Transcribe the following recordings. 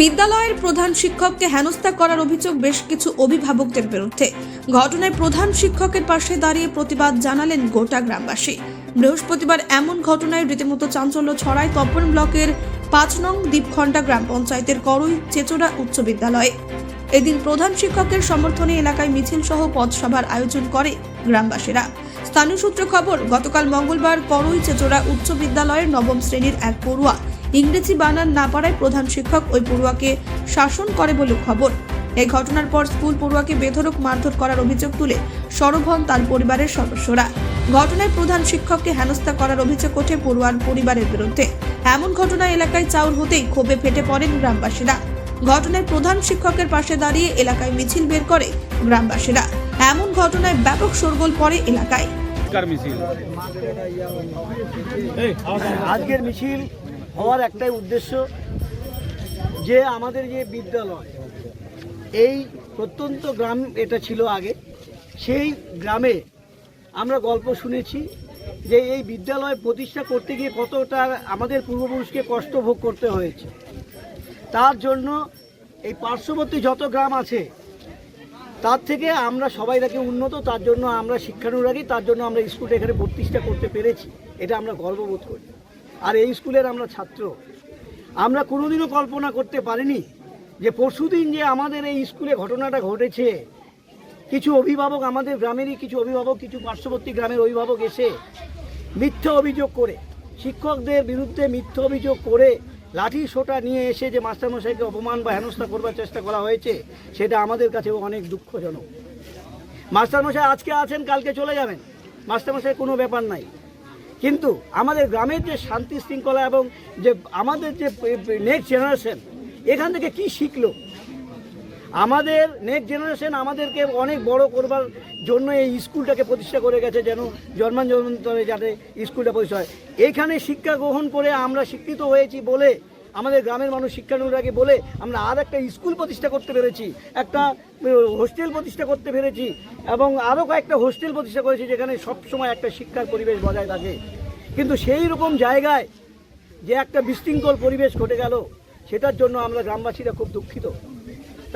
বিদ্যালয়ের প্রধান শিক্ষককে হেনস্থা করার অভিযোগ বেশ কিছু অভিভাবকদের বিরুদ্ধে। ঘটনায় প্রধান শিক্ষকের পাশে দাঁড়িয়ে প্রতিবাদ জানালেন গোটা গ্রামবাসী। বৃহস্পতিবার এমন ঘটনায় রীতিমতো চাঞ্চল্য ছড়ায় তপন ব্লকের পাঁচ নং দ্বীপখণ্ডা গ্রাম পঞ্চায়েতের করই চেচোড়া উচ্চ বিদ্যালয়ে। এদিন প্রধান শিক্ষকের সমর্থনে এলাকায় মিছিল সহ পথসভার আয়োজন করে গ্রামবাসীরা। স্থানীয় সূত্রে খবর, গতকাল মঙ্গলবার করই চেচোড়া উচ্চ বিদ্যালয়ের নবম শ্রেণির এক পড়ুয়া ইংরেজি বানান না পারায় প্রধান শিক্ষক ওই পড়ুয়াকে শাসন করে বলে খবর। এই ঘটনার পর স্কুল পড়ুয়াকে বেধড়ক মারধর করার অভিযোগ তুলে সরব হন তার পরিবারের সদস্যরা। ঘটনায় প্রধান শিক্ষককে হেনস্থা করার অভিযোগ ওঠে পড়ুয়ার পরিবারের বিরুদ্ধে। এমন ঘটনা এলাকায় চাউর হতেই ক্ষোভে ফেটে পড়েন গ্রামবাসীরা। ঘটনায় প্রধান শিক্ষকের পাশে দাঁড়িয়ে এলাকায় মিছিল বের করে গ্রামবাসীরা। এমন ঘটনায় ব্যাপক শোরগোল পড়ে এলাকায়। কার মিছিল। আজকের মিছিল হওয়ার একটাই উদ্দেশ্য যে আমাদের যে বিদ্যালয়, এই প্রত্যন্ত গ্রাম এটা ছিল আগে, সেই গ্রামে আমরা গল্প শুনেছি যে এই বিদ্যালয় প্রতিষ্ঠা করতে গিয়ে কতটা আমাদের পূর্বপুরুষকে কষ্ট ভোগ করতে হয়েছে। তার জন্য এই পার্শ্ববর্তী যত গ্রাম আছে তার থেকে আমরা সবাই তাকে উন্নত, তার জন্য আমরা শিক্ষানুরাগী, তার জন্য আমরা স্কুলটা এখানে প্রতিষ্ঠা করতে পেরেছি। এটা আমরা গর্ববোধ করি। আর এই স্কুলের আমরা ছাত্র। আমরা কোনোদিনও কল্পনা করতে পারিনি যে পরশুদিন যে আমাদের এই স্কুলে ঘটনাটা ঘটেছে, কিছু অভিভাবক আমাদের গ্রামেরই কিছু অভিভাবক, কিছু পার্শ্ববর্তী গ্রামের অভিভাবক এসে মিথ্যা অভিযোগ করে, শিক্ষকদের বিরুদ্ধে মিথ্যা অভিযোগ করে লাঠি সোটা নিয়ে এসে যে মাস্টারমশাইকে অপমান বা হেনস্থা করবার চেষ্টা করা হয়েছে, সেটা আমাদের কাছে অনেক দুঃখজনক। মাস্টারমশাই আজকে আছেন, কালকে চলে যাবেন। মাস্টারমশাই, কোনো ব্যাপার নাই। কিন্তু আমাদের গ্রামের যে শান্তি শৃঙ্খলা এবং যে আমাদের যে নেক্সট জেনারেশন এখান থেকে কি শিখলো? আমাদের নেক্সট জেনারেশন আমাদেরকে অনেক বড় করবার জন্য এই স্কুলটাকে প্রতিষ্ঠা করে গেছে যেন জন্মান জন্মান্তরে যাতে স্কুলটা প্রতিষ্ঠা হয়। এইখানে শিক্ষা গ্রহণ করে আমরা শিক্ষিত হয়েছি বলে, আমাদের গ্রামের মানুষ শিক্ষানুরাগে বলে আমরা আর একটা স্কুল প্রতিষ্ঠা করতে পেরেছি, একটা হোস্টেল প্রতিষ্ঠা করতে পেরেছি এবং আরও কয়েকটা হোস্টেল প্রতিষ্ঠা করেছি যেখানে সবসময় একটা শিক্ষার পরিবেশ বজায় থাকে। কিন্তু সেই রকম জায়গায় যে একটা বিশৃঙ্খল পরিবেশ ঘটে গেল, সেটার জন্য আমরা গ্রামবাসীরা খুব দুঃখিত।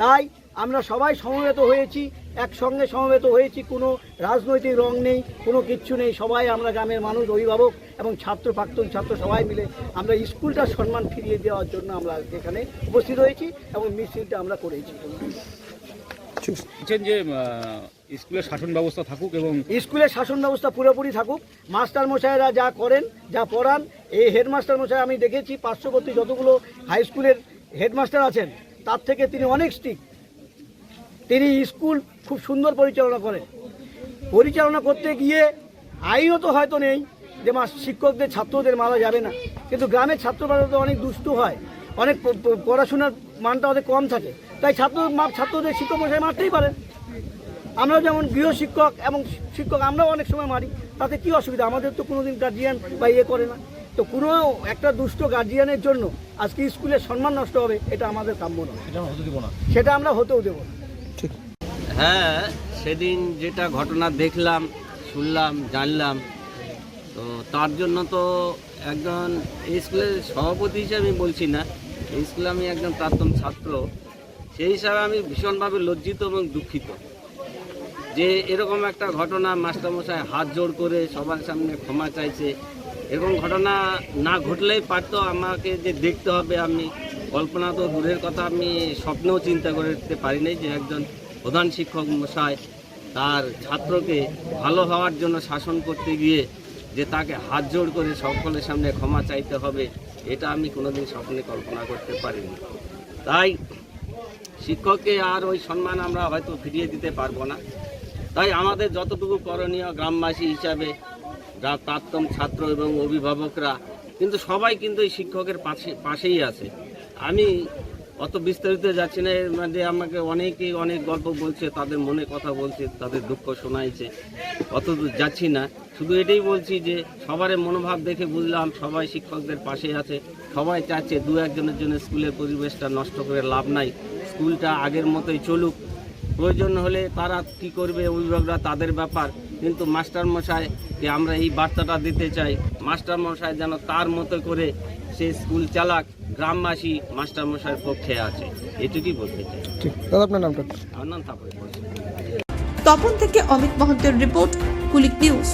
তাই আমরা সবাই সমবেত হয়েছি একসঙ্গে সমবেত হয়েছি কোনো রাজনৈতিক রং নেই কোনো কিচ্ছু নেই সবাই আমরা গ্রামের মানুষ অভিভাবক এবং ছাত্র প্রাক্তন ছাত্র সবাই মিলে আমরা স্কুলটার সম্মান ফিরিয়ে দেওয়ার জন্য আমরা আজকে এখানে উপস্থিত হয়েছি এবং মিছিলটা আমরা করেছি। যে স্কুলের শাসন ব্যবস্থা থাকুক এবং স্কুলের শাসন ব্যবস্থা পুরোপুরি থাকুক। মাস্টার মশাইরা যা করেন যা পড়ান এই হেডমাস্টার মশাই আমি দেখেছি পার্শ্ববর্তী যতগুলো হাই স্কুলের হেডমাস্টার আছেন তার থেকে তিনি অনেক স্ট্রিক্ট তিনি স্কুল খুব সুন্দর পরিচালনা করেন। পরিচালনা করতে গিয়ে আইনও তো হয়তো নেই যে মা শিক্ষকদের, ছাত্রদের মারা যাবে না। কিন্তু গ্রামের ছাত্ররা তো অনেক দুষ্টু হয়। অনেক পড়াশোনার মানটা অনেক কম থাকে। তাই ছাত্র মা- ছাত্রদের শিক্ষক মশাই মারতেই পারেন। আমরা যেমন গৃহ শিক্ষক এবং শিক্ষক, আমরাও অনেক সময় মারি। তাতে কি অসুবিধা? আমাদের তো কোনোদিন গার্জিয়ান বা ইয়ে করে না। তো কোনো একটা দুষ্ট গার্জিয়ানের জন্য আজকে স্কুলের সম্মান নষ্ট হবে এটা আমাদের কাম্য নয়। সেটা আমরা হতেও দেবো না। হ্যাঁ সেদিন যেটা ঘটনা দেখলাম শুনলাম জানলাম তো তার জন্য তো একজন এই স্কুলের সভাপতি হিসেবে আমি বলছি না এই স্কুলে আমি একজন প্রাক্তন ছাত্র সেই হিসাবে আমি ভীষণভাবে লজ্জিত এবং দুঃখিত যে এরকম একটা ঘটনা মাস্টারমশাই হাত জোড় করে সবার সামনে ক্ষমা চাইছে এরকম ঘটনা না ঘটলেই পারতো আমাকে যে দেখতে হবে আমি। কল্পনা তো দূরের কথা, আমি স্বপ্নেও চিন্তা করতে পারি নাই যে একজন প্রধান শিক্ষক মশাই তার ছাত্রকে ভালো হওয়ার জন্য শাসন করতে গিয়ে যে তাকে হাত জোড় করে সকলের সামনে ক্ষমা চাইতে হবে, এটা আমি কোনোদিন স্বপ্নে কল্পনা করতে পারিনি। তাই শিক্ষককে আর ওই সম্মান আমরা হয়তো ফিরিয়ে দিতে পারব না। তাই আমাদের যতটুকু করণীয় গ্রামবাসী হিসাবে যা প্রাক্তন ছাত্র এবং অভিভাবকরা, কিন্তু সবাই কিন্তু এই শিক্ষকের পাশে পাশেই আছে। আমি অত বিস্তারিত যাচ্ছি না, এর মধ্যে আমাকে অনেকেই অনেক গল্প বলছে, তাদের মনে কথা বলছে, তাদের দুঃখ শোনাইছে। অত যাচ্ছি না। শুধু এটাই বলছি যে, সবার মনোভাব দেখে বুঝলাম, সবাই শিক্ষকদের পাশে আছে। সবাই চাচ্ছে দু একজনের জন্য স্কুলের পরিবেশটা নষ্ট করে লাভ নাই। স্কুলটা আগের মতোই চলুক। প্রয়োজন হলে তারা কি করবে অভিভাবকরা তাদের ব্যাপার। কিন্তু মাস্টার মশাইকে আমরা এই বার্তাটা দিতে চাই মাস্টারমশাই যেন তার মতো করে সে স্কুল চালাক গ্রামবাসী মাস্টারমশাইয়ের পক্ষে আছে। এটুকুই বলতে চাই। দাদা আপনার নামটা? আমার নাম তপন থেকে অমিত মহন্তের রিপোর্ট কুলিক নিউজ।